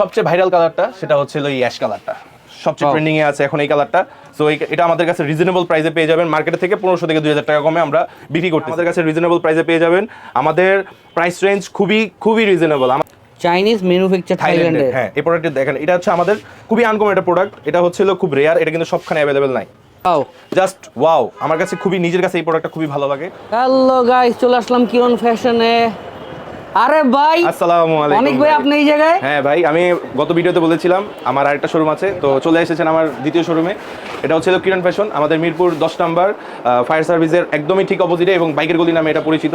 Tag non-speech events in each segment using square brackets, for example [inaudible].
সবচেয়ে ভাইরাল কালারটা সেটা হচ্ছে এই অ্যাশ কালারটা সবচেয়ে ট্রেন্ডিং এ আছে এখন এই কালারটা সো এটা আমাদের কাছে রিজনেবল প্রাইসে পেয়ে যাবেন। মার্কেট থেকে পনেরোশো থেকে দুই হাজার টাকা কমে আমরা বিক্রি করতে আমাদের কাছে রিজনেবল প্রাইসে পেয়ে যাবেন। আমাদের প্রাইস রেঞ্জ খুবই খুবই রিজনেবল চাইনিজ ম্যানুফ্যাকচার থাইল্যান্ডের হ্যাঁ এই প্রোডাক্টটি দেখেন এটা হচ্ছে আমাদের খুবই আনকমন একটা প্রোডাক্ট এটা হচ্ছে খুব রেয়ার এটা কিন্তু সবখানে অ্যাভেলেবেল নাই। পাও জাস্ট ওয়াও আমার কাছে খুবই নিজের কাছে এই প্রোডাক্টটা খুবই ভালো লাগে। হ্যালো গাইস চলে আসলাম কিরণ ফ্যাশনে আরে ভাই আসসালামু আলাইকুম অনেক ভাই আপনি এই জায়গায়? হ্যাঁ ভাই আমি গত ভিডিওতে বলেছিলাম আমার আরেকটা শোরুম আছে তো চলে এসেছেন আমার দ্বিতীয় শোরুমে এটা হচ্ছে কিরণ ফ্যাশন আমাদের মিরপুর দশ নাম্বার ফায়ার সার্ভিসের একদমই ঠিক অপোজিটে এবং বাইকের গলি নামে এটা পরিচিত।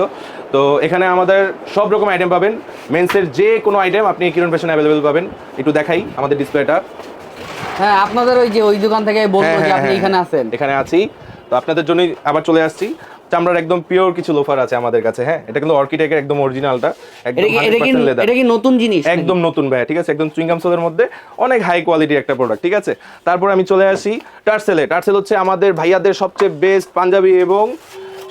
তো এখানে আমাদের সব রকম আইটেম পাবেন মেন্সের যে কোনো আইটেম আপনি কিরণ ফ্যাশন অ্যাভেলেবেল পাবেন। একটু দেখাই আমাদের ডিসপ্লেটা হ্যাঁ আপনাদের ওই যে ওই দোকান থেকে বলব হ্যাঁ, যে হ্যাঁ, আপনি হ্যাঁ, এখানে আছেন। এখানে আছি। তো আপনাদের জন্যই আবার চলে আসছি। চামড়ার একদম পিওর কিছু লোফার আছে আমাদের কাছে হ্যাঁ? এটা কিন্তু অর্কিটেকের একদম অরিজিনালটা একদম এটা কি এটা কি 100% leather। এটা কি নতুন জিনিস একদম নতুন ভাই ঠিক আছে? একদম চুইংগাম সোলের মধ্যে অনেক হাই কোয়ালিটির একটা প্রোডাক্ট ঠিক আছে? তারপর আমি চলে আসি টার্সেলে টার্সেল হচ্ছে আমাদের ভাইয়াদের সবচেয়ে বেস্ট পাঞ্জাবি এবং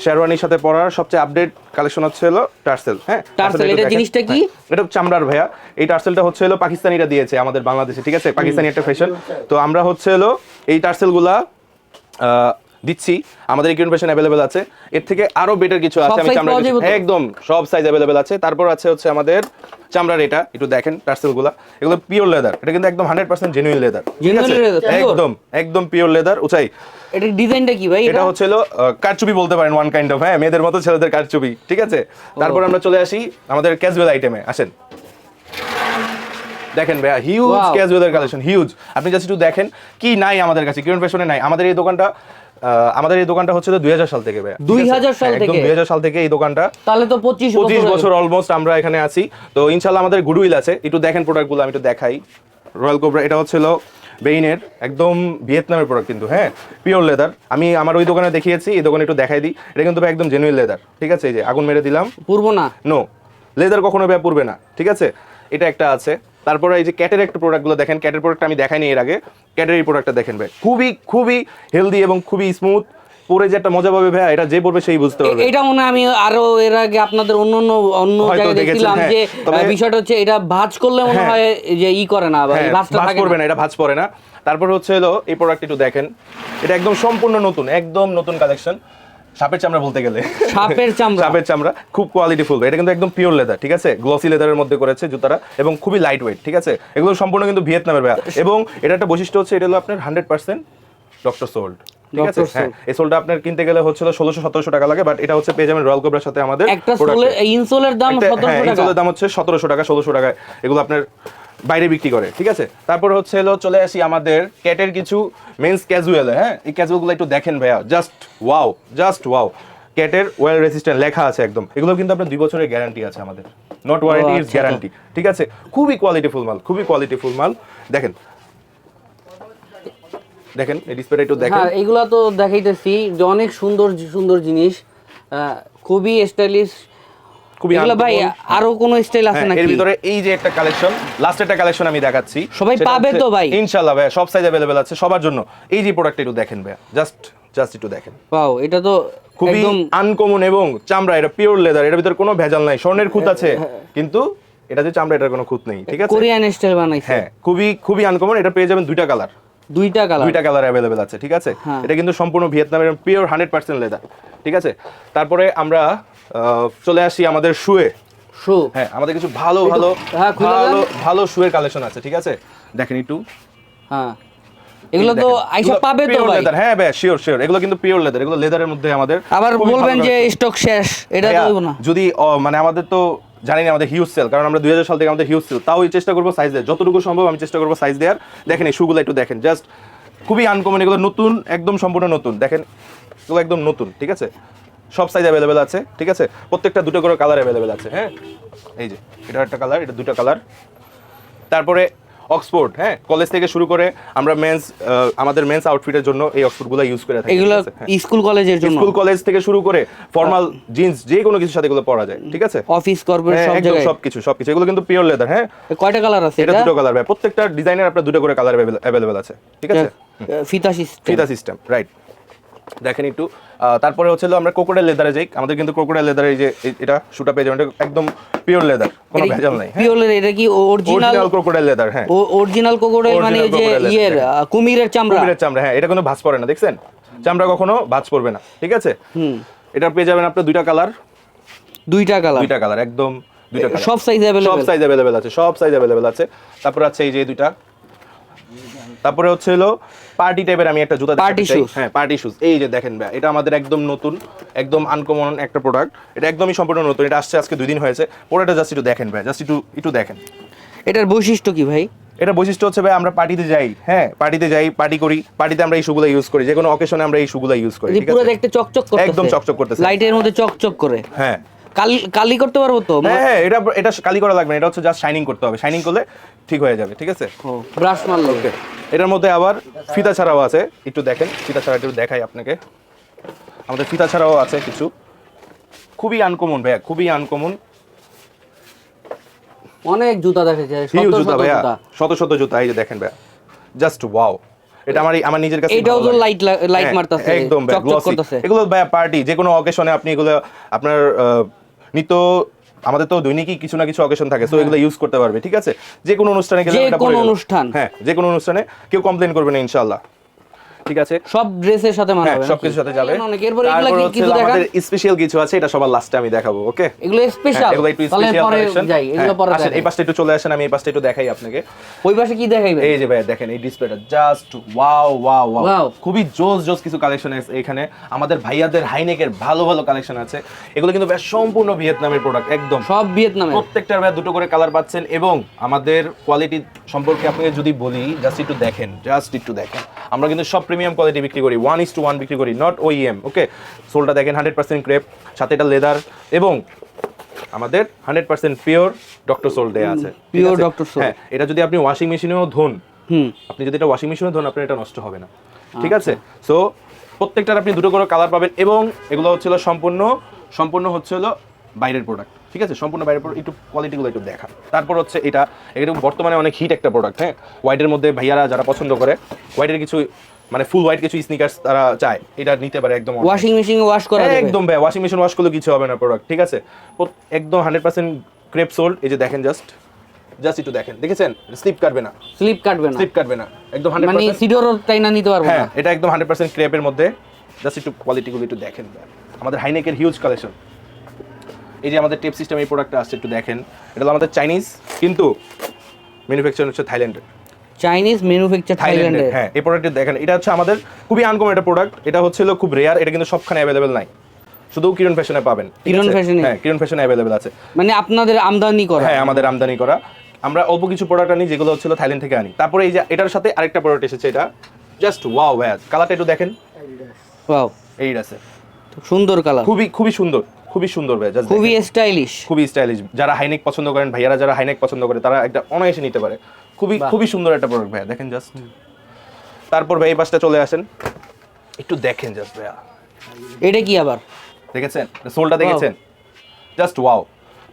শেরওয়ানির সাথে পরার সবচেয়ে আপডেট কালেকশন হচ্ছে হলো টার্সেল হ্যাঁ? টার্সেল, এটা জিনিসটা কি? হ্যাঁ, এটা চামড়ার ভাইয়া। এই টার্সেলটা হচ্ছে হলো পাকিস্তানিরা দিয়েছে আমাদের বাংলাদেশে ঠিক আছে? পাকিস্তানি একটা ফ্যাশন তো আমরা হচ্ছে হলো এই টার্সেলগুলা দিচ্ছি। আমাদের এই ফ্যাশন অ্যাভেলেবেল আছে। এর থেকে আরও বেটার কিছু আছে আমি চামড়া? একদম সব সাইজ অ্যাভেলেবেল আছে। তারপর আছে হচ্ছে আমাদের চামড়ার এটা একটু দেখেন টার্সেলগুলা এগুলো পিওর লেদার এটা কিন্তু একদম hundred percent genuine leather leather, pure? একদম একদম পিওর লেদার উচাই। এটা ডিজাইনটা কি ভাই? এটা হচ্ছে কারচুপি বলতে পারেন ওয়ান কাইন্ড অফ হ্যাঁ মেয়েদের মতো ছেলেদের কারচুপি ঠিক আছে? তারপর আমরা চলে আসি আমাদের ক্যাজুয়াল আইটেমে আসেন। দেখেন ভাইয়া হিউজ Wow. ক্যাজুয়ালের কালেকশন হিউজ আপনি জাস্ট একটু দেখেন কি নাই আমাদের কাছে কিরণ ফ্যাশনে নাই? আমাদের এই দোকানটা আমাদের এই দোকানটা হচ্ছে দুই হাজার সাল থেকে ভাইয়া। 2000 সাল থেকে? দুই হাজার সাল থেকে এই দোকানটা। তাহলে তো পঁচিশ পঁচিশ বছর বছর অলমোস্ট আমরা এখানে আছি। তো ইনশাল্লাহ আমাদের গুডউইল আছে। একটু দেখেন প্রোডাক্টগুলো আমি একটু দেখাই। রয়্যাল কোবরা এটা হচ্ছিল বেইনের একদম ভিয়েতনামের প্রোডাক্ট কিন্তু হ্যাঁ? পিওর লেদার আমি আমার ওই দোকানে দেখিয়েছি এই দোকানে একটু দেখাই দিই। এটা কিন্তু একদম জেনুইন লেদার ঠিক আছে? এই যে আগুন মেরে দিলাম। পূর্ব না। নো লেদার কখনো ব্যয় পড়বে না। ঠিক আছে? এটা একটা আছে। তারপরে এই যে ক্যাটের একটা প্রোডাক্টগুলো দেখেন ক্যাটের প্রোডাক্ট আমি দেখাইনি এর আগে ক্যাটের এই প্রোডাক্টটা দেখেন ভাই। খুবই খুবই হেলদি এবং খুবই স্মুথ পরে যে একটা মজা পাবে ভাই এটা যে পড়বে সেই বুঝতে পারবে। এটা মনে আমি আরও এর আগে আপনাদের অন্য অন্য অন্য জায়গায় দেখছিলাম হ্যাঁ। যে তবে- বিষয়টা হচ্ছে এটা ভাঁজ করলে মনে হ্যাঁ। হয় যে ই করে না বা হ্যাঁ, ভাঁজটা ভাঁজ থাকে না। না এটা ভাঁজ পড়ে না। তারপর হচ্ছে হলো এই প্রোডাক্ট একটু দেখেন। এটা একদম সম্পূর্ণ নতুন একদম নতুন কালেকশন সাপের চামড়া বলতে গেলে। সাপের চামড়া? সাপের চামড়া খুব কোয়ালিটি ফুল এটা কিন্তু একদম পিওর লেদার ঠিক আছে? গ্লসি লেদারের মধ্যে করেছে জুতারা এবং খুবই লাইট ওয়েট ঠিক আছে? এগুলো সম্পূর্ণ কিন্তু ভিয়েতনামের ভাইয়া। এবং এটা একটা বৈশিষ্ট্য হচ্ছে এটা হলো আপনার হান্ড্রেড পার্সেন্ট ডক্টর সোল্ড ঠিক আছে. হ্যাঁ এই সোলটা আপনার কিনতে গেলে হচ্ছে ষোলোশো সতেরোশো টাকা লাগে বাট এটা হচ্ছে পেয়ে যাবেন রয়্যাল কোবরার সাথে আমাদের একটা সোলের ইনসোলের দাম সতেরোশো হ্যাঁ, টাকা। ইনসোলের দাম হচ্ছে সতেরোশো টাকা ষোলোশো টাকায়। এগুলো আপনার বাইরে বিক্রি করে ঠিক আছে? তারপর হচ্ছে হলো চলে আসি আমাদের ক্যাটের কিছু মেন্স ক্যাজুয়াল হ্যাঁ? এই ক্যাজুয়ালগুলো একটু দেখেন ভাইয়া। জাস্ট ওয়াও জাস্ট ওয়াও ক্যাটের ওয়েল রেসিস্ট্যান্ট লেখা আছে একদম। এগুলো কিন্তু আপনার দুই বছরের গ্যারান্টি আছে আমাদের। নট ওয়ারেন্টি ইজ গ্যারান্টি ঠিক আছে? খুবই কোয়ালিটিফুল মাল খুবই কোয়ালিটিফুল মাল। দেখেন। দেখেন এই ডিসপ্লেটা একটু দেখেন। হ্যাঁ এগুলা তো দেখাইতেছি। যে অনেক সুন্দর সুন্দর জিনিস। খুবই স্টাইলিশ খুবই এগুলা ভাই uncommon। আরো কোনো স্টাইল আছে হ্যাঁ, নাকি এর ভিতরে এই যে একটা কালেকশন লাস্ট একটা কালেকশন আমি দেখাচ্ছি সবাই সেটা পাবে হচ্ছে- তো ভাই? ইনশাআল্লাহ ভাই সব সাইজ अवेलेबल আছে সবার জন্য এই যে প্রোডাক্ট একটু দেখেন ভাই জাস্ট জাস্ট একটু দেখেন পাও এটা তো খুবই একদম আনকমন এবং চামড়া এটা পিওর লেদার এর ভিতরে কোনো ভেজাল নাই স্বর্ণের খুঁত আছে হ্যাঁ, কিন্তু এটা যে চামড়া এটার কোনো খুঁত নেই ঠিক আছে কোরিয়ান স্টাইল বানাইছে হ্যাঁ খুবই খুবই আনকমন এটা পেয়ে যাবেন দুইটা কালার দুইটা কালার দুইটা কালার অ্যাভেলেবেল আছে ঠিক আছে হ্যাঁ। এটা কিন্তু সম্পূর্ণ ভিয়েতনামের পিওর হান্ড্রেড পার্সেন্ট লেদার ঠিক আছে তারপরে আমরা আহ, চলে আসি আমাদের শুয়ে। শু। হ্যাঁ আমাদের কিছু ভালো ভালো হ্যাঁ, ভালো ভালো শুয়ের কালেকশন আছে ঠিক আছে? দেখেন একটু। হ্যাঁ। এগুলো তো আইসা পাবে তো ভাই। লেদার হ্যাঁ ভাই শিওর শিওর এগুলো কিন্তু পিওর লেদার এগুলো লেদারের মধ্যে আমাদের আবার বলবেন যে স্টক শেষ। এটা তো না। যদি মানে আমাদের তো জানি না আমাদের হিউজ সেল কারণ আমরা দুই হাজার সাল থেকে আমাদের হিউজ সেল তাও চেষ্টা করব সাইজ দেওয়ার যতটুকু সম্ভব আমি চেষ্টা করব সাইজ দেওয়ার দেখেন এই শুগুলো একটু দেখেন। জাস্ট খুবই আনকমন এগুলো নতুন একদম সম্পূর্ণ নতুন। দেখেন এগুলো একদম নতুন ঠিক আছে? সব সাইজ অ্যাভেলেবেল আছে ঠিক আছে? প্রত্যেকটা দুটো করে কালার অ্যাভেলেবেল আছে হ্যাঁ? এই যে এটা একটা কালার এটা দুটো কালার তারপরে অক্সফোর্ড হ্যাঁ? কলেজ থেকে শুরু করে আমরা মেন্স আমাদের মেন্স আউটফিটের জন্য এই অক্সফোর্ডগুলো ইউজ করে থাকি এগুলো আছে? হ্যাঁ। স্কুল কলেজের জন্য? স্কুল কলেজ থেকে শুরু করে ফর্মাল জিন্স যে কোনো কিছুর সাথে এগুলো পরা যায় ঠিক আছে? অফিস কর্পোরেট হ্যাঁ, সব একদম জায়গায়? সবকিছু সবকিছু। এগুলো কিন্তু পিওর লেদার হ্যাঁ? কয়টা কালার আছে এটা এটা? দুটো কালার ভাই। প্রত্যেকটা ডিজাইনের আপনার দুটো করে কালার অ্যাভেলেবেল আছে ঠিক আছে? ফিতা সিস্টেম ফিতা সিস্টেম রাইট দেখেন একটু। তারপরে হচ্ছে আমরা কোকোডাইল লেদারে যাই। আমাদের কিন্তু কোকোডাইল লেদারে যে এটা শুটা পেয়ে যাবেন। একদম পিওর লেদার কোনো ভেজাল নাই পিওলের এটা কি অরিজিনাল অরিজিনাল ক্রোকোডাইল লেদার হ্যাঁ। অরিজিনাল কোকোডাইল মানে ওই যে ইয়ের কুমিরের চামড়া? কুমিরের চামড়া হ্যাঁ। এটা কোনো ভাঁজ পড়ে না দেখছেন? চামড়া কখনো ভাঁজ পড়বে না ঠিক আছে? হুম। এটা পেয়ে যাবেন আপনার দুইটা কালার দুইটা কালার দুইটা কালার একদম দুইটা কালার সব সাইজ अवेलेबल সব সাইজ অ্যাভেলেবেল আছে সব সাইজ অ্যাভেলেবেল আছে। তারপর আছে এই যে দুইটা। তারপরে হচ্ছে হলো পার্টি টাইপের আমি একটা জুতা চাই। shoes। হ্যাঁ পার্টি শুজ এই যে দেখেন ভাই এটা আমাদের একদম নতুন একদম আনকমন একটা প্রোডাক্ট এটা একদমই সম্পূর্ণ নতুন এটা আসছে আজকে দুই দিন হয়েছে। পুরোটা জাস্ট একটু দেখেন ভাই জাস্ট একটু একটু দেখেন। এটার বৈশিষ্ট্য কি ভাই? এটা বৈশিষ্ট্য হচ্ছে ভাই আমরা পার্টিতে যাই হ্যাঁ পার্টিতে যাই পার্টি করি। পার্টিতে আমরা এই শুগুলো ইউজ করি যে কোনো অকেশনে আমরা এই শুগুলা ইউজ করি পুরো দেখতে চকচক করতেছে। একদম চকচক করতেছে। লাইটের মধ্যে চকচক করে। হ্যাঁ। কালি কালি করতে পারব তো? হ্যাঁ হ্যাঁ এটা এটা কালি করা লাগবে না এটা হচ্ছে জাস্ট শাইনিং করতে হবে। শাইনিং করলে ঠিক হয়ে যাবে ঠিক আছে? ব্রাশ মারলো। ওকে এটার মধ্যে আবার ফিতা ছাড়াও আছে একটু দেখেন ফিতা ছাড়া একটু দেখাই আপনাকে। আমাদের ফিতা ছাড়াও আছে কিছু। খুবই আনকমন ভাইয়া খুবই আনকমন অনেক জুতা দেখা যায় শত জুতা শত ভাইয়া শত শত জুতা এই যে দেখেন ভাইয়া। জাস্ট ওয়াও এটা আমার আমার নিজের কাছে এটাও তো লাইট লাইট হ্যাঁ, মারতাছে একদম ভাই, এগুলো ভাইয়া পার্টি যে কোনো অকেশনে আপনি এগুলো আপনার নিত্য আমাদের তো দৈনিকই কিছু না কিছু অকেশন থাকে সো এগুলো ইউজ করতে পারবে ঠিক আছে? যে কোনো অনুষ্ঠানে গেলে যে কোনো অনুষ্ঠান। হ্যাঁ যে কোনো অনুষ্ঠানে কেউ কমপ্লেন করবে না ইনশাআল্লাহ। ঠিক আছে? সব ড্রেসের সাথে হ্যাঁ মানাবে সবকিছুর সাথে যাবে। অনেক এরপর এগুলা কি কিছু দেখা? আমাদের স্পেশাল কিছু আছে এটা সবার লাস্টে আমি দেখাবো ওকে এগুলো স্পেশাল এগুলো একটু তাহলে স্পেশাল পরে কালেকশন যাই এগুলো পরে আসেন এই পাশটা একটু চলে আসেন আমি এই পাশটা একটু দেখাই আপনাকে। ওই পাশে কি দেখাইবে এই যে ভাই দেখেন এই ডিসপ্লেটা জাস্ট ওয়াও ওয়াও ওয়াও খুবই জোস জোস কিছু কালেকশন আছে এখানে। আমাদের ভাইয়াদের হাইনেকের ভালো ভালো কালেকশন আছে। এগুলো কিন্তু বেশ সম্পূর্ণ ভিয়েতনামের প্রোডাক্ট একদম। সব ভিয়েতনামে প্রত্যেকটার ভাই দুটো করে কালার পাচ্ছেন এবং আমাদের কোয়ালিটি সম্পর্কে আপনাকে যদি বলি জাস্ট একটু দেখেন জাস্ট একটু দেখেন। আমরা কিন্তু সব প্রিমিয়াম কোয়ালিটি বিক্রি করি ওয়ান ইস টু ওয়ান বিক্রি করি নট ওইএম ওকে সোলটা দেখেন হান্ড্রেড পার্সেন্ট ক্রেপ সাথে এটা লেদার এবং আমাদের hundred percent pure doctor sole দেয়া আছে। আছে? Dr. Sol। হ্যাঁ এটা যদি আপনি ওয়াশিং মেশিনেও ধুন আপনি যদি এটা ওয়াশিং মেশিনে ধরুন আপনার এটা নষ্ট হবে না। ঠিক আছে? সো প্রত্যেকটার আপনি দুটো করে কালার পাবেন এবং এগুলো হচ্ছিল সম্পূর্ণ সম্পূর্ণ হচ্ছিল বাইরের প্রোডাক্ট ঠিক আছে? সম্পূর্ণ বাইরের প্রোডাক্ট একটু কোয়ালিটিগুলো একটু দেখা তারপর হচ্ছে এটা এটা বর্তমানে অনেক হিট একটা প্রোডাক্ট হ্যাঁ? হোয়াইটের মধ্যে ভাইয়ারা যারা পছন্দ করে হোয়াইটের কিছু মানে ফুল হোয়াইট কিছু স্নিকার্স তারা চায় এটা নিতে পারে একদম ওয়াশিং মেশিন ওয়াশ করা যাবে একদম ভাই ওয়াশিং মেশিন ওয়াশ করলে কিছু হবে না প্রোডাক্ট ঠিক আছে? একদম হান্ড্রেড পার্সেন্ট ক্রেপ সোল্ড এই যে দেখেন জাস্ট জাস্ট একটু দেখেন দেখেছেন? স্লিপ কাটবে না। স্লিপ কাটবে না। স্লিপ কাটবে না। একদম মানে সিডোর তাই না নিতে পারব হ্যাঁ না এটা একদম হান্ড্রেড পার্সেন্ট ক্রেপের মধ্যে। জাস্ট একটু কোয়ালিটিগুলো একটু দেখেন আমাদের হাইনেকের হিউজ কালেকশন এই যে আমাদের টেপ সিস্টেম এই প্রোডাক্টটা আসছে একটু দেখেন। এটা হলো আমাদের চাইনিজ কিন্তু ম্যানুফ্যাকচার হচ্ছে থাইল্যান্ডের চাইনিজ ম্যানুফ্যাকচার থাইল্যান্ডের থাইল্যান্ডে হ্যাঁ এই প্রোডাক্টটি দেখেন এটা হচ্ছে আমাদের খুবই আনকমন একটা প্রোডাক্ট এটা হচ্ছে খুব রেয়ার এটা কিন্তু সবখানে অ্যাভেলেবেল নাই। শুধু কিরণ ফ্যাশনে পাবেন। কিরণ? ফ্যাশনে? হ্যাঁ কিরণ ফ্যাশনে অ্যাভেলেবেল আছে। মানে আপনাদের আমদানি করা। হ্যাঁ আমাদের আমদানি করা। আমরা অল্প কিছু প্রোডাক্ট আনি যেগুলো হচ্ছিল থাইল্যান্ড থেকে আনি। তারপরে এই যে এটার সাথে আরেকটা প্রোডাক্ট এসেছে এটা। জাস্ট ওয়াও ভাইয়া কালারটা একটু দেখেন। ওয়াও এই আছে। সুন্দর কালার খুবই খুবই সুন্দর। খুবই সুন্দর ভাই খুবই স্টাইলিশ খুবই স্টাইলিশ যারা হাইনেক পছন্দ করেন ভাইয়ারা যারা হাইনেক পছন্দ করে তারা একটা অনায়াসে নিতে পারে। খুবই খুবই সুন্দর একটা প্রোডাক্ট ভাইয়া দেখেন জাস্ট তারপর ভাই এই পাশটা চলে আসেন। একটু দেখেন জাস্ট ভাইয়া। এটা কি আবার? দেখেছেন? সোলটা দেখেছেন? জাস্ট ওয়াও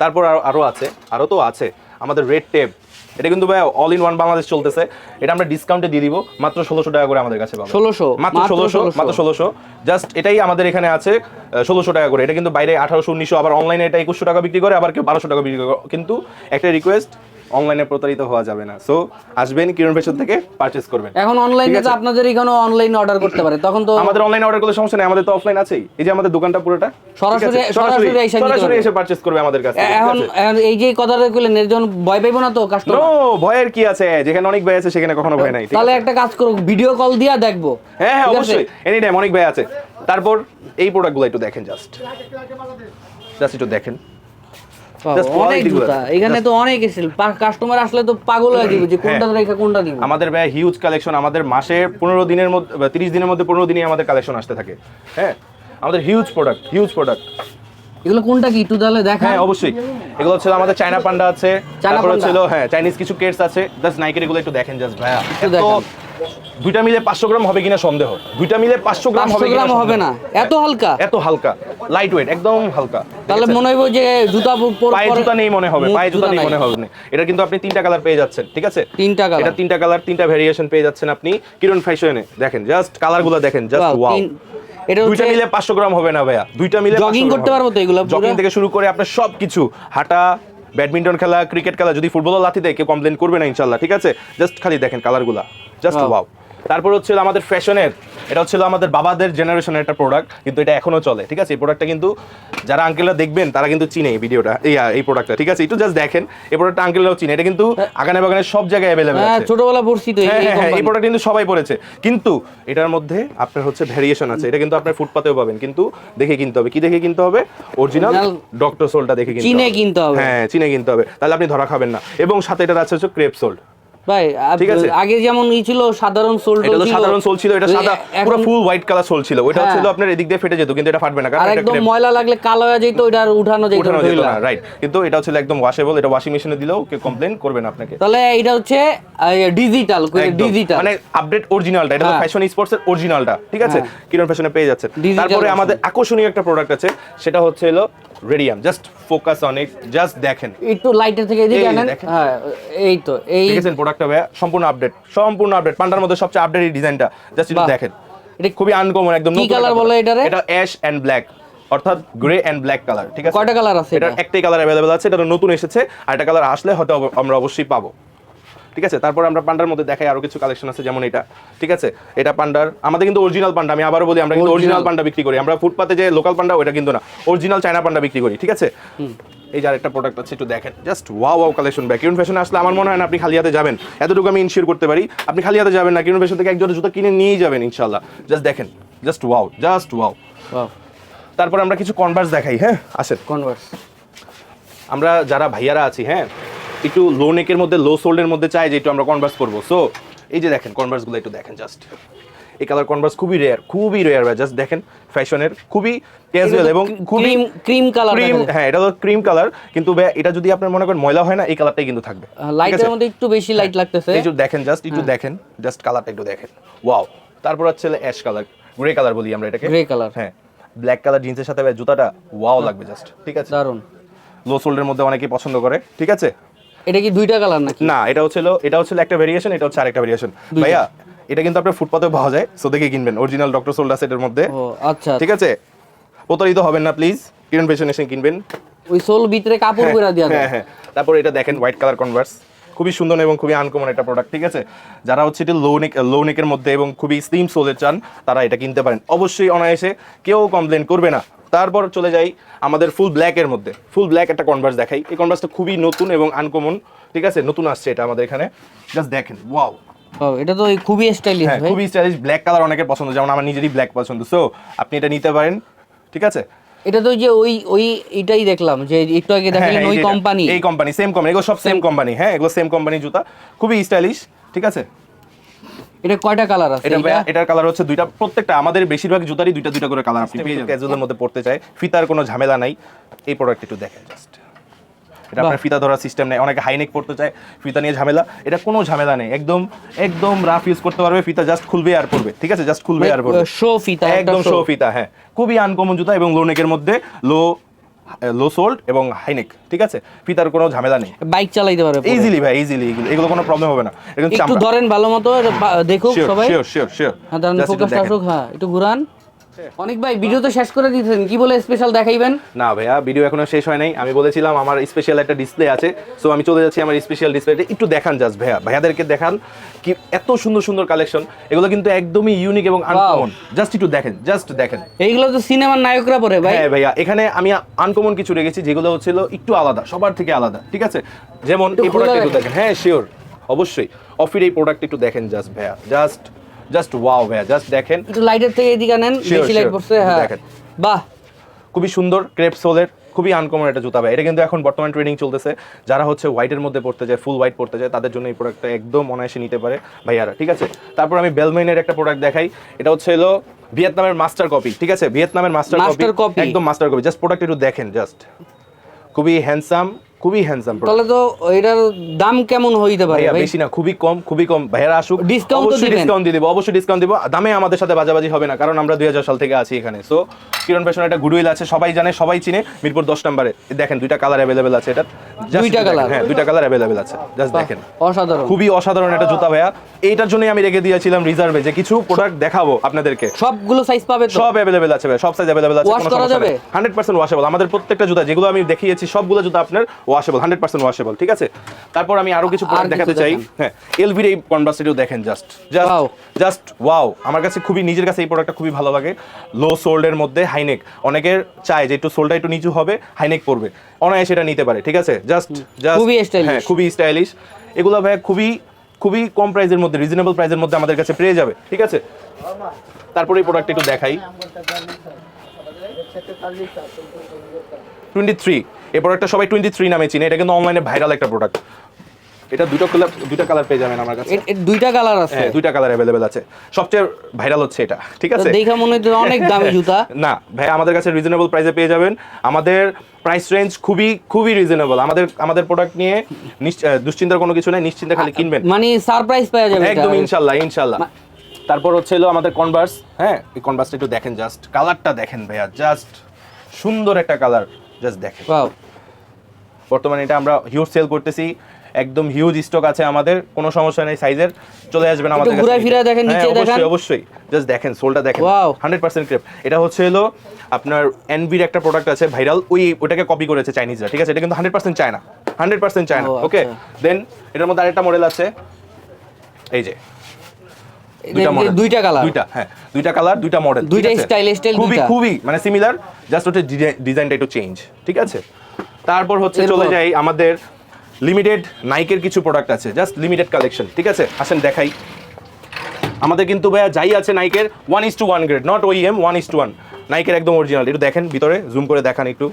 তারপর আরও আরও আছে আরও তো আছে। আমাদের রেড টেপ এটা কিন্তু ভাই অল ইন ওয়ান বাংলাদেশ চলতেছে। এটা আমরা ডিসকাউন্টে দিয়ে দিব মাত্র ষোলোশো টাকা করে আমাদের কাছে 1600 মাত্র ষোলোশো 1600 মাত্র ষোলোশো। জাস্ট এটাই আমাদের এখানে আছে ষোলোশো টাকা করে। এটা কিন্তু বাইরে আঠারোশো উনিশশো আবার অনলাইনে এটা একুশশো টাকা বিক্রি করে আবার কেউ বারোশো টাকা বিক্রি করে। কিন্তু একটা রিকোয়েস্ট অনলাইনে প্রতারিত হওয়া যাবে না। সো আসবেন কিরণ ফ্যাশন থেকে পারচেস করবেন। এখন অনলাইনে আছে। আপনাদের এখানে অনলাইন অর্ডার করতে পারে তখন তো আমাদের অনলাইনে অর্ডার করলে সমস্যা নেই আমাদের তো অফলাইন আছেই। এই যে আমাদের দোকানটা পুরোটা সরাসরি- সরাসরি এসে সরাসরি এসে পারচেস করবে আমাদের কাছে এখন এই যে কথাটা কইলেন এর জন্য ভয় পাইবো না তো কাস্টমার নো ভয়ের কি আছে? যেখানে অনেক ভাই আছে সেখানে কখনো ভয় নাই তাহলে একটা কাজ করো ভিডিও কল দিয়া দেখব। হ্যাঁ হ্যাঁ অবশ্যই। এনি টাইম অনেক ভাই আছে। তারপর এই প্রোডাক্টগুলো একটু দেখেন জাস্ট জাস্ট একটু দেখেন। অনেক জুতা। এখানে তো অনেক এসেছিল কাস্টমার আসলে তো পাগল হয়ে যাবে যে কোনটা। রেখে কোনটা দিব। আমাদের ভাই হিউজ কালেকশন আমাদের মাসে পনেরো দিনের মধ্যে দিনের দিনই আমাদের কালেকশন আসতে থাকে। হ্যাঁ? আমাদের হিউজ প্রোডাক্ট হিউজ প্রোডাক্ট এগুলো কোনটা কি একটু তাহলে দেখা? হ্যাঁ অবশ্যই। এগুলো হচ্ছে আমাদের চায়না পান্ডা আছে। তারপর হচ্ছে হ্যাঁ চাইনিজ কিছু কেটস আছে। জাস্ট নাইকের এগুলো একটু দেখেন জাস্ট ভাইয়া। দুইটা মিলে পাঁচশো গ্রাম হবে কিনা সন্দেহ। দুইটা মিলে পাঁচশো গ্রাম হবে গ্রাম হবে না। এত হালকা? এত হালকা। লাইট ওয়েট একদম হালকা। তাহলে মনে হইব যে জুতা পায়ে জুতা নেই মনে হবে পায়ে জুতা নেই মনে হবে না। এটা কিন্তু আপনি তিনটা কালার পেয়ে যাচ্ছেন ঠিক আছে? তিনটা কালার এটা তিনটা কালার তিনটা ভেরিয়েশন পেয়ে যাচ্ছেন আপনি। কিরণ ফ্যাশনে দেখেন জাস্ট কালারগুলো দেখেন জাস্ট ওয়াও এটা দুইটা মিলে পাঁচশো গ্রাম হবে না ভাইয়া। দুইটা মিলে জগিং করতে পারব তো এগুলো জগিং থেকে শুরু করে আপনার সব কিছু হাঁটা ব্যাডমিন্টন খেলা ক্রিকেট খেলা যদি ফুটবল লাথি দেয় কেউ কমপ্লেন করবে না ইনশাল্লাহ ঠিক আছে? জাস্ট খালি দেখেন কালারগুলা জাস্ট. ওয়াও তারপর হচ্ছে আমাদের ফ্যাশনের এটা হচ্ছে আমাদের বাবাদের জেনারেশনের একটা প্রোডাক্ট কিন্তু এটা এখনও চলে ঠিক আছে? এই প্রোডাক্টটা কিন্তু যারা আঙ্কেলরা দেখবেন তারা কিন্তু চিনে এই ভিডিওটা এই এই প্রোডাক্টটা ঠিক আছে? একটু জাস্ট দেখেন এই প্রোডাক্টটা আঙ্কেলরাও চিনে এটা কিন্তু আগানে বাগানে সব জায়গায় অ্যাভেলেবেল হ্যাঁ আছে। ছোটবেলা পড়ছি তো হ্যাঁ এই হ্যাঁ হ্যাঁ প্রোডাক্ট কিন্তু সবাই পড়েছে। কিন্তু এটার মধ্যে আপনার হচ্ছে ভ্যারিয়েশন আছে এটা কিন্তু আপনার ফুটপাতেও পাবেন কিন্তু দেখে কিনতে হবে। কি দেখে কিনতে হবে? অরিজিনাল ডক্টর সোলটা দেখে কিনতে হবে। চিনে। কিনতে হবে। হ্যাঁ চিনে কিনতে হবে। তাহলে আপনি ধরা খাবেন না। এবং সাথে এটা আছে হচ্ছে ক্রেপ সোল্ড ভাই ঠিক আছে। আগে যেমন ই ছিল সাধারণ সোল্ড এটা তো সাধারণ সোল ছিল এটা সাদা পুরো ফুল হোয়াইট কালার সোল ছিল। ওইটা হ্যাঁ। ছিল আপনার এদিক দিয়ে ফেটে যেত কিন্তু এটা ফাটবে না কারণ একদম ময়লা লাগলে কালো হয়ে যেত আর উঠানো যেত না, রাইট কিন্তু এটা হচ্ছে একদম ওয়াশেবল এটা ওয়াশিং মেশিনে দিলেও কেউ কমপ্লেন করবে না আপনাকে। তাহলে এটা হচ্ছে ডিজিটাল ডিজিটাল মানে আপডেট অরিজিনালটা এটা হ্যাঁ। ফ্যাশন স্পোর্টস এর অরিজিনালটা ঠিক আছে? কিরণ ফ্যাশনে পেয়ে যাচ্ছে তারপরে আমাদের আকর্ষণীয় একটা প্রোডাক্ট আছে সেটা হচ্ছে হলো radium just focus on it just দেখেন। একটু লাইটের থেকে এদিকে আনেন। হ্যাঁ এই তো এই দেখেছেন প্রোডাক্টটা ভাইয়া? সম্পূর্ণ আপডেট সম্পূর্ণ আপডেট পান্ডার মধ্যে সবচেয়ে আপডেট এই ডিজাইনটা জাস্ট একটু দেখেন। এটা খুবই আনকমন একদম কি কালার বলে এটা এটারে? এটা অ্যাশ এন্ড ব্ল্যাক অর্থাৎ গ্রে এন্ড ব্ল্যাক কালার ঠিক আছে? কয়টা কালার আছে এটা এটা? একটাই কালার अवेलेबल আছে এটা নতুন এসেছে আর একটা কালার আসলে হয়তো আমরা অবশ্যই পাবো। ঠিক আছে? তারপর আমরা পান্ডার মধ্যে দেখাই আরও কিছু কালেকশন আছে যেমন এটা। ঠিক আছে? এটা পান্ডার আমাদের কিন্তু অরিজিনাল পান্ডা আমি আবারও বলি আমরা কিন্তু। অরিজিনাল পান্ডা বিক্রি করি। আমরা ফুটপাতে যে লোকাল পান্ডা ওটা কিন্তু না। অরিজিনাল চায়না পান্ডা বিক্রি করি ঠিক আছে? এই যে আরেকটা প্রোডাক্ট আছে একটু দেখেন। Just wow wow collection back কিউন ফ্যাশনে আসলে আমার মনে হয় না আপনি খালি হাতে যাবেন। এতটুকু আমি ইনশিওর করতে পারি। আপনি খালি হাতে যাবেন না কিউন ফ্যাশন থেকে এক জোড়া জুতো কিনে নিয়েই যাবেন ইনশাল্লাহ জাস্ট দেখেন। জাস্ট ওয়াও জাস্ট ওয়াও তারপর আমরা কিছু কনভার্স দেখাই হ্যাঁ? আসেন। কনভার্স আমরা যারা ভাইয়ারা আছি হ্যাঁ? একটু লো নেকের মধ্যে লো সোল্ডের মধ্যে চাই যে একটু আমরা কনভার্স করব। সো এই যে দেখেন কনভার্সগুলো একটু দেখেন জাস্ট এই কালার কনভার্স খুবই রেয়ার খুবই রেয়ার ভাই জাস্ট দেখেন ফ্যাশনের খুবই ক্যাজুয়াল এবং খুবই ক্রিম কালার ক্রিম হ্যাঁ এটা তো ক্রিম কালার কিন্তু এটা যদি আপনার মনে করেন ময়লা হয় না এই কালারটাই কিন্তু থাকবে। লাইটের মধ্যে একটু বেশি লাইট লাগতেছে। এই যে দেখেন জাস্ট একটু দেখেন জাস্ট কালারটা একটু দেখেন। ওয়াও তারপর হচ্ছে অ্যাশ কালার গ্রে কালার বলি আমরা এটাকে। গ্রে কালার হ্যাঁ ব্ল্যাক কালার জিন্সের সাথে ভাই জুতাটা ওয়াও লাগবে জাস্ট ঠিক আছে? দারুণ লো সোল্ডের মধ্যে অনেকেই পছন্দ করে। ঠিক আছে? এটা কি দুইটা কালার নাকি? না এটা হচ্ছিল এটা হচ্ছিল একটা ভেরিয়েশন এটা হচ্ছে আরেকটা ভেরিয়েশন ভাইয়া এটা কিন্তু আপনার ফুটপাতেও পাওয়া যায় সো দেখে কিনবেন অরিজিনাল ডক্টর সোল্ড এটার মধ্যে। ও আচ্ছা। ঠিক আছে? প্রতারিত হবেন না প্লিজ কিরণ ফ্যাশন এসে কিনবেন। ওই সোল ভিতরে কাপড় করে দিয়া হ্যাঁ হ্যাঁ। তারপর এটা দেখেন হোয়াইট কালার কনভার্স খুবই সুন্দর এবং খুবই আনকমন একটা প্রোডাক্ট ঠিক আছে? যারা হচ্ছে এটা লো নেক লো নেকের মধ্যে এবং খুবই স্লিম সোলের চান তারা এটা কিনতে পারেন। অবশ্যই অনায়াসে কেউ কমপ্লেন করবে না। তারপর চলে যাই আমাদের ফুল ব্ল্যাকের মধ্যে। ফুল ব্ল্যাক একটা কনভার্স দেখাই। এই কনভার্সটা খুবই নতুন এবং আনকমন ঠিক আছে? নতুন আসছে এটা আমাদের এখানে। জাস্ট দেখেন ওয়াও এটা তো ওই খুবই স্টাইলিশ হ্যাঁ ভাই। খুবই স্টাইলিশ ব্ল্যাক কালার অনেকের পছন্দ যেমন আমার নিজেরই ব্ল্যাক পছন্দ। সো আপনি এটা নিতে পারেন ঠিক আছে? এটা তো ওই যে ওই ওই এটাই দেখলাম যে একটু আগে হ্যাঁ, দেখালেন হ্যাঁ, ওই এই যে এটা, কোম্পানি এই কোম্পানি সেম কোম্পানি এগুলো সব সেম কোম্পানি হ্যাঁ এগুলো সেম কোম্পানি জুতা খুবই স্টাইলিশ ঠিক আছে? এটা কয়টা কালার আছে? এটা এটা এটার কালার হচ্ছে দুইটা প্রত্যেকটা আমাদের বেশিরভাগ জুতারই দুইটা দুইটা করে কালার আপনি পেয়ে যাবেন। ক্যাজুয়ালের মধ্যে পড়তে চাই। ফিতার কোনো ঝামেলা নাই। এই প্রোডাক্ট একটু দেখেন জাস্ট এটা আপনার ফিতা ধরার সিস্টেম নেই। অনেকে হাইনেক পড়তে চায় ফিতা নিয়ে ঝামেলা। এটা কোনো ঝামেলা নেই। একদম একদম রাফ ইউজ করতে পারবে। ফিতা জাস্ট খুলবে আর পড়বে ঠিক আছে? জাস্ট খুলবে আর পড়বে শো ফিতা একদম শো ফিতা হ্যাঁ। খুবই আনকমন জুতা এবং লো নেকের মধ্যে লো লো সোল্ড এবং হাইনেক ঠিক আছে? ফিতার কোনো ঝামেলা নেই। বাইক চালাইতে পারবে ইজিলি ভাই ইজিলি এগুলো এগুলো কোনো প্রবলেম হবে না। একটু ধরেন ভালো মতো দেখুক সবাই। শিওর শিওর শিওর হ্যাঁ ফোকাস আসুক হ্যাঁ একটু ঘুরান। অনেক ভাই ভিডিও তো শেষ করে দিতেছেন কি বলে স্পেশাল দেখাইবেন? না ভাইয়া ভিডিও এখনও শেষ হয় নাই। আমি বলেছিলাম আমার স্পেশাল একটা ডিসপ্লে আছে। সো আমি চলে যাচ্ছি আমার স্পেশাল ডিসপ্লেটা একটু দেখান জাস্ট ভাইয়া। ভাইয়াদেরকে দেখান কি এত সুন্দর সুন্দর কালেকশন এগুলো কিন্তু একদমই ইউনিক এবং আনকমন জাস্ট একটু দেখেন জাস্ট দেখেন। এইগুলো তো সিনেমার নায়করা পরে ভাই। হ্যাঁ ভাইয়া এখানে আমি আনকমন কিছু রেখেছি যেগুলো হচ্ছিল একটু আলাদা সবার থেকে আলাদা ঠিক আছে? যেমন এই প্রোডাক্ট একটু দেখেন। দেখেন। হ্যাঁ শিওর অবশ্যই। অফির এই প্রোডাক্ট একটু দেখেন জাস্ট ভাইয়া। জাস্ট জাস্ট ওয়াও ভাইয়া জাস্ট দেখেন। একটু লাইটের থেকে এদিকে নেন বেশি লাইট পড়ছে হ্যাঁ। দেখেন। বাহ। খুবই সুন্দর ক্রেপ সোলের খুবই আনকমন একটা জুতা ভাই এটা কিন্তু এখন বর্তমান ট্রেনিং চলতেছে। যারা হচ্ছে হোয়াইটের মধ্যে পড়তে যায় ফুল হোয়াইট পড়তে যায় তাদের জন্য এই প্রোডাক্টটা একদম অনায়াসে নিতে পারে ভাইয়ারা ঠিক আছে? তারপর আমি বেলমেনের একটা প্রোডাক্ট দেখাই। এটা হচ্ছে হলো ভিয়েতনামের মাস্টার কপি ঠিক আছে? ভিয়েতনামের মাস্টার কপি একদম মাস্টার কপি জাস্ট প্রোডাক্ট একটু দেখেন জাস্ট খুবই হ্যান্ডসাম খুবই হ্যান্ডসাম তাহলে তো এটার দাম কেমন হইতে পারে ভাই? বেশি না খুবই কম খুবই কম। ভাইয়ারা আসুক Discount তো দিবেন। ডিসকাউন্ট দিয়ে দেবো অবশ্যই ডিসকাউন্ট দিব। দামে আমাদের সাথে বাজাবাজি হবে না কারণ আমরা দুই সাল থেকে আছি এখানে। সো কিরণ ফ্যাশন একটা গুডউইল আছে সবাই জানে সবাই চিনে। মিরপুর দশ নম্বরে দেখেন দুইটা কালার অ্যাভেলেবেল আছে। এটা দুইটা colour? হ্যাঁ দুইটা কালার অ্যাভেলেবেল আছে। জাস্ট দেখেন। অসাধারণ। খুবই অসাধারণ একটা জুতা ভাইয়া। এইটার জন্যই আমি রেখে দিয়েছিলাম রিজার্ভে যে কিছু প্রোডাক্ট দেখাবো আপনাদেরকে। সবগুলো সাইজ পাবে তো? সব অ্যাভেলেবেল আছে ভাই সব সাইজ অ্যাভেলেবেল আছে Wash করা যাবে? হান্ড্রেড পার্সেন্ট ওয়াশেবল আমাদের প্রত্যেকটা জুতা যেগুলো আমি দেখিয়েছি সবগুলো জুতা আপনার ওয়াশেবল হান্ড্রেড পার্সেন্ট ওয়াশেবল ঠিক আছে? তারপর আমি আরও কিছু প্রোডাক্ট দেখাতে চাই। হ্যাঁ এলভির এই কনভার্সিটিও দেখেন জাস্ট জাস্ট জাস্ট ওয়াও আমার কাছে খুবই নিজের কাছে এই প্রোডাক্টটা খুবই ভালো লাগে। লো সোল্ডের মধ্যে হাইনেক অনেকের চায় যে একটু সোলটা একটু নিচু হবে হাইনেক পড়বে অনায়াসে সেটা নিতে পারে ঠিক আছে? জাস্ট জাস্ট খুবই stylish। হ্যাঁ খুবই স্টাইলিশ এগুলো ভাই খুবই খুবই কম প্রাইসের মধ্যে রিজনেবল প্রাইসের মধ্যে আমাদের কাছে পেয়ে যাবে ঠিক আছে? তারপরে এই প্রোডাক্ট একটু দেখাই। টোয়েন্টি থ্রি এই প্রোডাক্টটা সবাই টোয়েন্টি থ্রি নামে চিনে। এটা কিন্তু অনলাইনে ভাইরাল একটা প্রোডাক্ট এটা দুটো কালার দুটো কালার পেয়ে যাবেন আমার কাছে। দুইটা কালার আছে। হ্যাঁ দুইটা কালার অ্যাভেলেবেল আছে। সবচেয়ে ভাইরাল হচ্ছে এটা ঠিক আছে? দেখা মনে হচ্ছে অনেক দামি [laughs] জুতা। না ভাই আমাদের কাছে রিজনেবল প্রাইসে পেয়ে যাবেন। আমাদের প্রাইস রেঞ্জ খুবই খুবই রিজনেবল আমাদের আমাদের প্রোডাক্ট নিয়ে দুশ্চিন্তার কোনো কিছু নেই নিশ্চিন্তে খালি কিনবেন। মানে সারপ্রাইজ পাওয়া যাবে একদম ইনশাল্লাহ ইনশাল্লাহ। তারপর হচ্ছে হলো আমাদের কনভার্স হ্যাঁ এই কনভার্সটা একটু দেখেন জাস্ট কালারটা দেখেন ভাইয়া জাস্ট সুন্দর একটা কালার জাস্ট দেখেন। বর্তমানে এটা আমরা হিউজ সেল করতেছি। একদম হিউজ স্টক আছে আমাদের কোনো সমস্যা নেই সাইজের চলে আসবেন আমাদের কাছে। ঘুরায় ফিরায় দেখেন, হ্যাঁ, নিচে অবশ্যই, অবশ্যই। জাস্ট দেখেন সোলটা দেখেন। Wow. হান্ড্রেড পার্সেন্ট ক্রেপ এটা হচ্ছে হলো আপনার এনবির একটা প্রোডাক্ট আছে ভাইরাল ওই ওটাকে কপি করেছে চাইনিজরা ঠিক আছে? এটা কিন্তু হান্ড্রেড পার্সেন্ট চায় না হান্ড্রেড পার্সেন্ট চায় ওকে। দেন এটার মধ্যে আরেকটা মডেল আছে। এই যে। দুইটা কালার দুইটা হ্যাঁ দুইটা কালার দুইটা মডেল দুইটা style, style খুবই খুবই মানে সিমিলার জাস্ট ওটা ডিজাইনটা একটু চেঞ্জ ঠিক আছে? তারপর হচ্ছে চলে যাই আমাদের লিমিটেড নাইকের কিছু প্রোডাক্ট আছে জাস্ট লিমিটেড কালেকশন ঠিক আছে? আসেন দেখাই। আমাদের কিন্তু ভাইয়া যাই আছে নাইকের one is to one grade not OEM one is to one নাইকের একদম অরিজিনাল একটু দেখেন ভিতরে জুম করে দেখান একটু।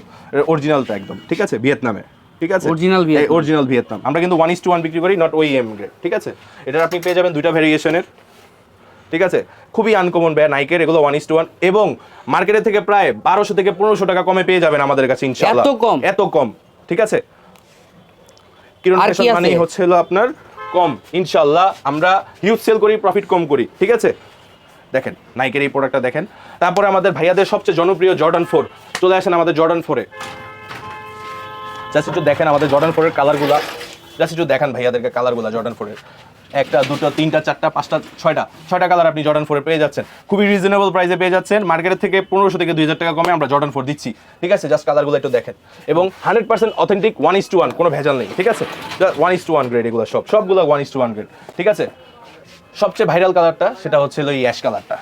অরিজিনালটা একদম ঠিক আছে? ভিয়েতনামে ঠিক আছে? ভিয়েতনাম। অরিজিনাল ভিয়েতনাম আমরা কিন্তু ওয়ান ইস টু ওয়ান বিক্রি করি নট ওইএম গ্রেড ঠিক আছে? এটার আপনি পেয়ে যাবেন দুইটা ভেরিয়েশনের ঠিক আছে? খুবই আনকমন ব্যয় নাইকের এগুলো ওয়ান ইস টু ওয়ান এবং মার্কেটের থেকে প্রায় বারোশো থেকে পনেরোশো টাকা কমে পেয়ে যাবেন আমাদের কাছে ইনশাআল্লাহ। এত কম? এত কম ঠিক আছে? কিরণ ফ্যাশন মানেই আপনার কম ইনশাআল্লাহ আমরা হিউজ সেল করি প্রফিট কম করি ঠিক আছে? দেখেন নাইকের এই প্রোডাক্টটা দেখেন। তারপরে আমাদের ভাইয়াদের সবচেয়ে জনপ্রিয় জর্ডান ফোর চলে আসেন আমাদের জর্ডান ফোরে জাস্ট একটু দেখেন আমাদের জর্ডান ফোরের কালারগুলা জাস্ট একটু দেখান ভাইয়াদেরকে কালারগুলা জর্ডান ফোরের একটা, দুটো, তিনটা, চারটা, পাঁচটা, ছয়টা। ছয়টা কালার আপনি জর্ডান ফোরে পেয়ে যাচ্ছেন। খুবই রিজনেবল প্রাইসে পেয়ে যাচ্ছেন। মার্কেটের থেকে পনেরোশো থেকে দুই হাজার টাকা কমে আমরা জর্ডান ফোর দিচ্ছি। ঠিক আছে? জাস্ট কালারগুলো একটু দেখেন। এবং hundred percent authentic one is to one কোনো ভেজাল নেই। ঠিক আছে? One is to one grade এগুলো সব। সবগুলো one is to one grade ঠিক আছে? সবচেয়ে ভাইরাল কালারটা সেটা হচ্ছে এই অ্যাশ কালারটা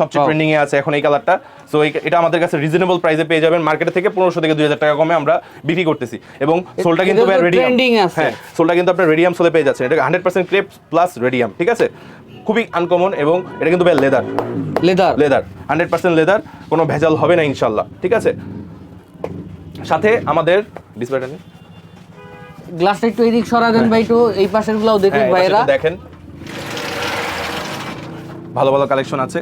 সবচেয়ে ট্রেন্ডিং এ আছে এখন এই কালারটা সো এটা আমাদের কাছে রিজনেবল প্রাইসে পেয়ে যাবেন। মার্কেট থেকে পনেরোশো থেকে দুই হাজার টাকা কমে আমরা বিক্রি করতেছি। এবং সোলটা কিন্তু রেডিয়াম আছে। হ্যাঁ সোলটা কিন্তু আপনার রেডিয়াম সোলে পেয়ে যাচ্ছেন। এটা hundred percent crepe plus radium ঠিক আছে? খুবই আনকমন এবং এটা কিন্তু leather leather leather hundred percent leather কোনো ভেজাল হবে না ইনশাল্লাহ ঠিক আছে? সাথে আমাদের ডিসপ্লেটা নিন। গ্লাসটা একটু এদিক সরা দেন ভাই একটু এই পাশের গুলাও দেখুন হ্যাঁ, সেটা দেখেন। ভালো ভালো কালেকশন আছে।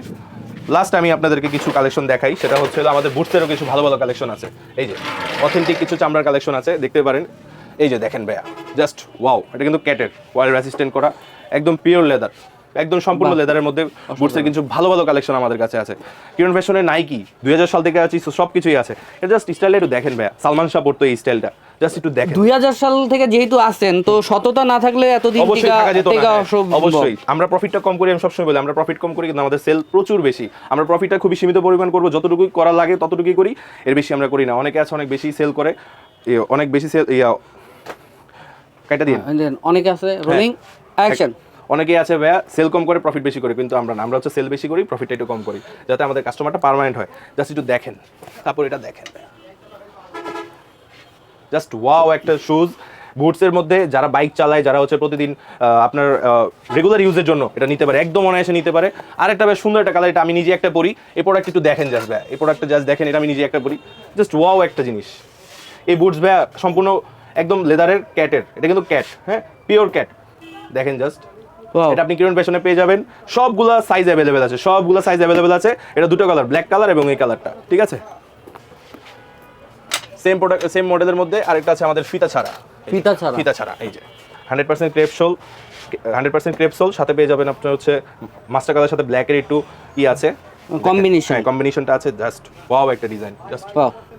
লাস্ট আমি আপনাদেরকে কিছু কালেকশন দেখাই, সেটা হচ্ছে আমাদের বুটসেরও কিছু ভালো ভালো কালেকশন আছে। এই যে অথেন্টিক কিছু চামড়ার কালেকশন আছে, দেখতে পারেন। এই যে দেখেন ভাইয়া জাস্ট ওয়াও এটা কিন্তু ক্যাটের ওয়াল রেসিস্ট্যান্ট করা, একদম পিওর লেদার একদম সম্পূর্ণ। লেদারের মধ্যে বুটসের কিছু ভালো ভালো কালেকশন আমাদের কাছে আছে। কিরণ ফ্যাশনের নাইকি দুই হাজার সাল থেকে আছে সব কিছুই আছে। এটা জাস্ট স্টাইলটা একটু দেখেন ভাইয়া। সালমান শাহ পড়তো এই স্টাইলটা জাস্ট একটু দেখেন। দুই হাজার সাল থেকে যেহেতু আসেন তো সততা না থাকলে এতদিন অবশ্যই থাকা যেত না, টিকা হ্যাঁ। অবশ্যই। আমরা প্রফিটটা কম করি আমি সবসময় বলি আমরা প্রফিট কম করি কিন্তু আমাদের সেল প্রচুর বেশি। আমরা প্রফিটটা খুবই সীমিত পরিমাণ করব যতটুকু করা লাগে ততটুকুই করি। এর বেশি আমরা করি না। অনেকে আছে অনেক বেশি সেল করে। অনেক বেশি সেল ইয়া কাটা দিন অনেকে আছে রোলিং অ্যাকশন অনেকেই আছে, ভাইয়া সেল কম করে প্রফিট বেশি করি। কিন্তু আমরা না, আমরা হচ্ছে সেল বেশি করি প্রফিটটা একটু কম করি, যাতে আমাদের কাস্টমারটা পার্মানেন্ট হয়। জাস্ট একটু দেখেন। তারপর এটা দেখেন। জাস্ট ওয়াও একটা শুজ বুটসের মধ্যে যারা বাইক চালায়, যারা হচ্ছে প্রতিদিন আপনার রেগুলার ইউজের জন্য এটা নিতে পারে, একদম অনায়াসে নিতে পারে। আর একটা বেশ সুন্দর একটা কালার এটা আমি নিজে একটা পরি। এই প্রোডাক্ট একটু দেখেন জাস্ট ভাই এই প্রোডাক্টটা জাস্ট দেখেন, এটা আমি নিজে একটা পরি। জাস্ট ওয়াও একটা জিনিস। এই বুটস ভাইয়া, সম্পূর্ণ একদম লেদারের ক্যাটের এটা কিন্তু ক্যাট হ্যাঁ? পিওর ক্যাট দেখেন জাস্ট. এটা আপনি কিরণ পেছনে পেয়ে যাবেন। সবগুলা সাইজ অ্যাভেলেবেল আছে সবগুলা সাইজ অ্যাভেলেবেল আছে। এটা দুটো কালার ব্ল্যাক কালার এবং এই কালারটা ঠিক আছে? সেম প্রোডাক্ট সেম মডেলের মধ্যে আরেকটা আছে আমাদের ফিতা ছাড়া। ফিতা ছাড়া। ফিতা ছাড়া এই যে। Hundred percent crepe sole hundred percent crepe sole সাথে পেয়ে যাবেন আপনার হচ্ছে মাস্টার কালার সাথে ব্ল্যাকের একটু ই আছে। Combination. হ্যাঁ কম্বিনেশনটা আছে জাস্ট ওয়াও একটা ডিজাইন জাস্ট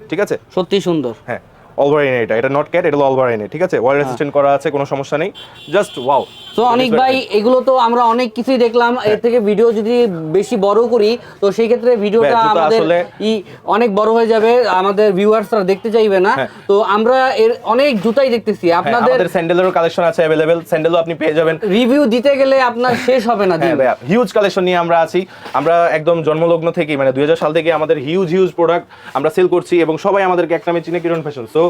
ঠিক আছে? সত্যি সুন্দর। হ্যাঁ। অলভারাইন এটা এটা নট ক্যাট এটা অলভারাইনে ঠিক আছে? ওয়াল রেসিস্ট্যান্ট করা আছে কোনো সমস্যা নেই। জাস্ট ওয়াও তো অনেক ভাই এগুলো তো আমরা অনেক কিছুই দেখলাম। এর থেকে ভিডিও যদি বেশি বড় করি তো সেই ক্ষেত্রে ভিডিওটা আমাদের ই অনেক বড় হয়ে যাবে। আমাদের ভিউয়ার্সরা দেখতে চাইবে না। হ্যাঁ। তো আমরা এর অনেক জুতাই দেখতেছি। হ্যাঁ, আপনাদের আমাদের স্যান্ডেলেরও কালেকশন আছে অ্যাভেলেবেল স্যান্ডেলও আপনি পেয়ে যাবেন। রিভিউ দিতে গেলে আপনার শেষ হবে না দিন। হ্যাঁ ভাইয়া হিউজ কালেকশন নিয়ে আমরা আছি। আমরা একদম জন্মলগ্ন থেকেই মানে দুই হাজার সাল থেকে আমাদের হিউজ হিউজ প্রোডাক্ট আমরা সেল করছি এবং সবাই আমাদেরকে এক নামে চিনে কিরণ ফ্যাশন সো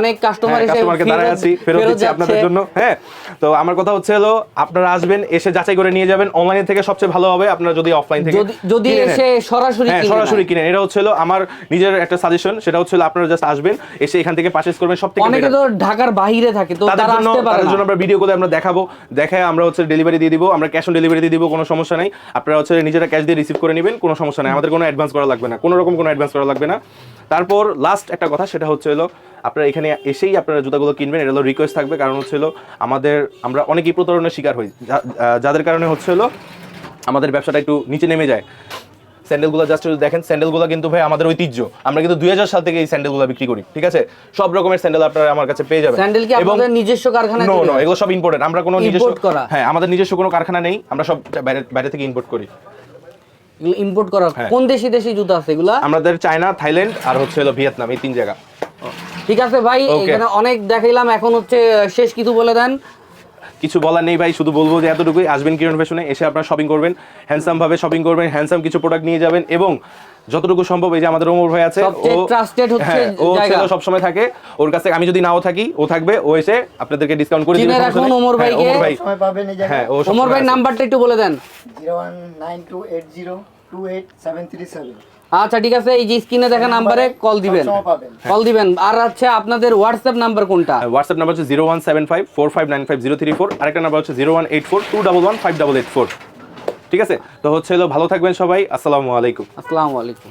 অনেক কাস্টমার হ্যাঁ, কাস্টমারকে দাঁড়ায় আছি ফেরত ফেরত দিচ্ছি আপনাদের জন্য। হ্যাঁ তো আমার কথা হচ্ছে হলো আপনারা আসবেন এসে যাচাই করে নিয়ে যাবেন। অনলাইন থেকে সবচেয়ে ভালো হবে আপনারা যদি অফলাইন থেকে যদি যদি কিনে নেন। এসে সরাসরি হ্যাঁ সরাসরি কিনেন এটা হচ্ছে হলো আমার নিজের একটা সাজেশন সেটা হচ্ছে আপনারা জাস্ট আসবেন এসে এখান থেকে পারচেজ করবেন সব থেকে অনেকে তো ঢাকার বাইরে থাকে তো তারা আসতে পারে তাদের জন্য আমরা ভিডিও করে আমরা দেখাবো। দেখায় আমরা হচ্ছে ডেলিভারি দিয়ে দিব আমরা ক্যাশ অন ডেলিভারি দিয়ে দিব কোনো সমস্যা নাই। আপনারা হচ্ছে নিজেরা ক্যাশ দিয়ে রিসিভ করে নেবেন কোনো সমস্যা নাই। আমাদের কোনো অ্যাডভান্স করা লাগবে না। কোনো রকম কোনো অ্যাডভান্স করা লাগবে না। তারপর লাস্ট একটা কথা সেটা হচ্ছে হলো আপনারা এখানে এসেই আপনারা জুতাগুলো কিনবেন এটা হলো রিকোয়েস্ট থাকবে। কারণ হচ্ছে হলো আমাদের আমরা অনেকেই প্রতারণার শিকার হই। যাদের কারণে হচ্ছে হলো আমাদের ব্যবসাটা একটু নিচে নেমে যায়। স্যান্ডেলগুলো জাস্ট যদি দেখেন স্যান্ডেলগুলো কিন্তু ভাই আমাদের ঐতিহ্য। আমরা কিন্তু দুই হাজার সাল থেকে এই স্যান্ডেলগুলো বিক্রি করি ঠিক আছে? সব রকমের স্যান্ডেল আপনারা আমার কাছে পেয়ে যাবেন। স্যান্ডেল কি আপনাদের নিজস্ব কারখানা নো নো এগুলো সব ইম্পোর্টেড আমরা কোনো নিজস্ব হ্যাঁ আমাদের নিজস্ব কোনো কারখানা নেই। আমরা সব বাইরে বাইরে থেকে ইম্পোর্ট করি। ইম্পোর্ট করা হ্যাঁ। কোন দেশি দেশি জুতা আছে এগুলা? আমাদের চায়না থাইল্যান্ড আর হচ্ছে হলো ভিয়েতনাম এই তিন জায়গা। ঠিক আছে ভাই এখানে অনেক দেখাইলাম এখন হচ্ছে শেষ কিছু বলে দেন। কিছু বলার নেই ভাই শুধু বলব যে এতটুকুই। আসবেন কিরণ ফ্যাশনে এসে আপনারা শপিং করবেন। হ্যান্ডসাম ভাবে শপিং করবেন হ্যান্ডসাম কিছু প্রোডাক্ট নিয়ে যাবেন এবং যতটুকু সম্ভব এই যে আমাদের ওমর ভাই আছে সবচেয়ে trusted হচ্ছে হ্যাঁ, ও জায়গা। সব সময় থাকে। ওর কাছে আমি যদি নাও থাকি ও থাকবে ও এসে আপনাদেরকে ডিসকাউন্ট করে দিবে রাখুন ওমর হ্যাঁ, ভাইকে। ওমর ভাই। সময় পাবেন এই হ্যাঁ জায়গায় ও ওমর ভাই নাম্বারটা একটু বলে দেন। Zero one nine two eight zero two eight seven three seven. আচ্ছা ঠিক আছে এই যে স্ক্রিনে দেখা নাম্বারে কল দিবেন। কল দিবেন। আর হচ্ছে আপনাদের হোয়াটসঅ্যাপ নাম্বার কোনটা? হোয়াটসঅ্যাপ নাম্বার হচ্ছে zero one seven five four five nine five zero three four. আরেকটা নাম্বার হচ্ছে zero one eight four two double one five double eight four. ঠিক আছে? তো হচ্ছে ভালো থাকবেন সবাই আসসালামু আলাইকুম। আসসালামু আলাইকুম।